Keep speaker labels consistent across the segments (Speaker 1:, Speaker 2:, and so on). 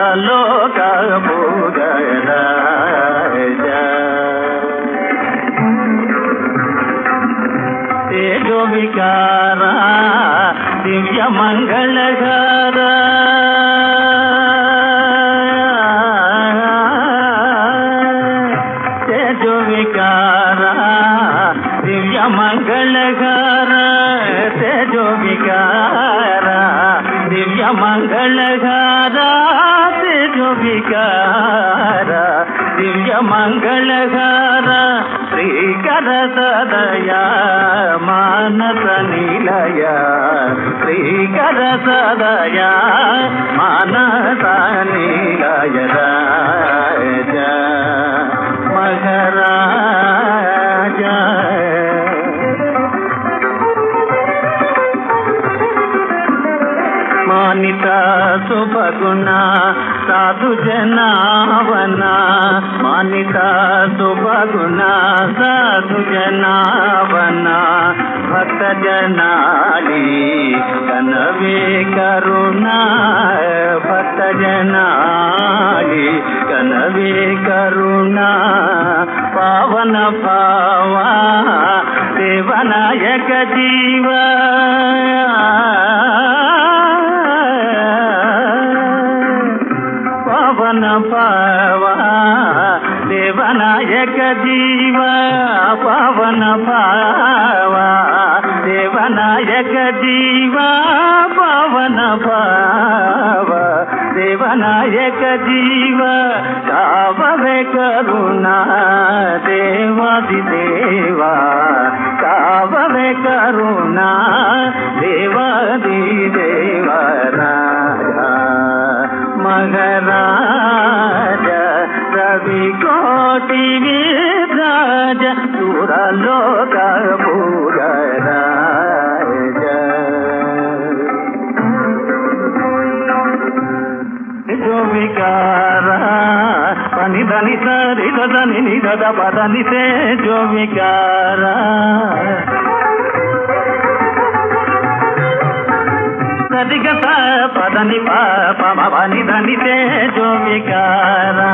Speaker 1: సురలోక భూజ రాజా తేజో వికార దివ్య మంగళగార తేజో వికార దివ్య మంగళగార తేజో వికార దివ్య మంగళగార తేజో వికార దివ్య మంగళగార శ్రీకర శుభగుణ సాధు జనావన? మానిత శుభగుణ సాధు జనావన? భక్త జనాలి కనవే కరుణా? భక్త జనాలి కనవే కరుణా? పావన భావా దేవనాయక జీవా? పావా దేవనాయక జీవ పవన పావా దేవనాయక జీవ పవన పావా దేవనాయక జీవ కావే కరుణా దేవాది దేవా కావే కరుణా దేవాది ನುಡಿರಿ ರಾಜ ಸುರ ಲೋಕ పని దని సరి దని నిద పదని సే జోవికారా. సరిగ పదని పాప మని ధని సే జోవికారా.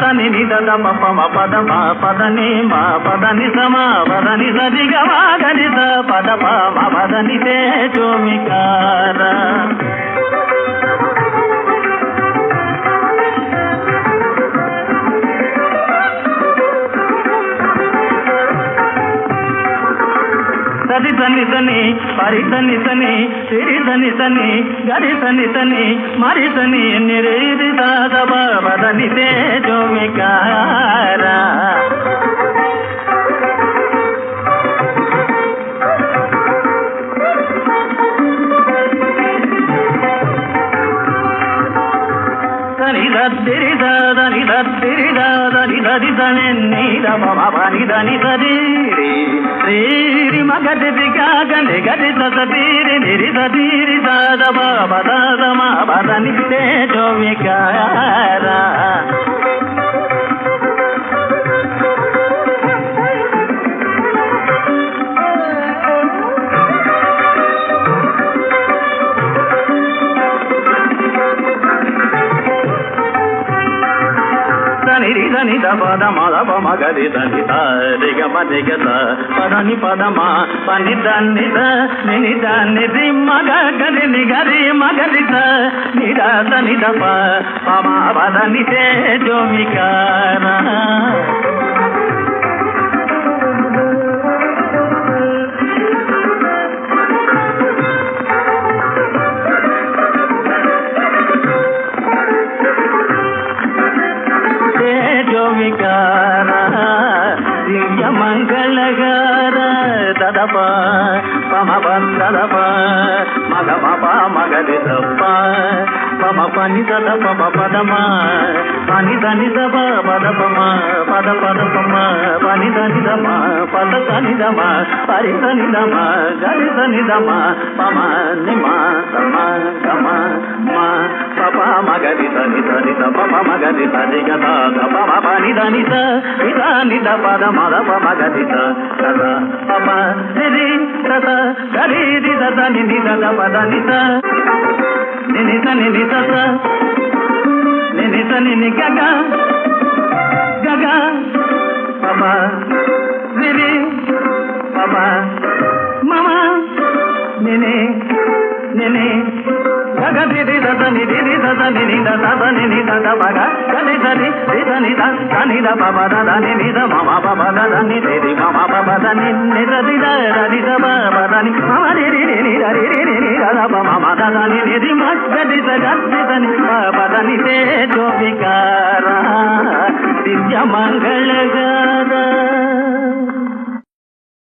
Speaker 1: సని నిద ప పమ పద మ పదని మా పదని సమ పదని సరి గ గని స పద ప మ పదని తే జో సరి సని తని పరి తని తని సిరి సని తని గరి తని తని మరి తని నిరి దాదా బదని తేజో వికార దని దరి దని దరి దని దరి దని నీద పని దని దరి రీ మగది గని గది సదీరి నిరి సదీరి దాద బాబ దాద మా బదని తేజో వికార పద మద మగది మగరి దని త రిగ పదని పదమా పని దాన్ని నిని దాన్ని మగ గది నిగరి గరి మగరి నిదప నిర దని ద ప పమ పదని తే விகார திவ்ய மங்களகார ததப பமபந்ததப மகமப மகதிதப்ப. పమ పని దద పమ పదమా. పని దని దమ పద పమ. పద పద పమ. పని దని దమ పద దని దమ పరి దని దమ గని దని దమ పమ నిమ దమ గమ. మా. పప మగది దని దని ద పమ మగది దని గద. ద పమ పని దని ద ఇదాని ద పద మద పమ గది ద. గద పమ నిది దద గరి ది దద నిది దద పద నిద నిని ద నిని దద నిని ద నిని గగ గగ పమ నిది పమ మమ నిని నిని గగ దిది దద నిది ది దద నిని ద దద నిని దద పగ గని దది దిద నిద గని ద పమ దద నిని ద మమ పమ దద ని దిది మమ పమ ద ని ని ద ది ద ద ది ద ప ప ద ని మమ రి రి రి ని ద రి రి రి ని ద ద ప మమ ద ద ని ని ది మ గ ది ద గ ది ద ని ప ప ద ని తే జో వికార దివ్య మంగళగా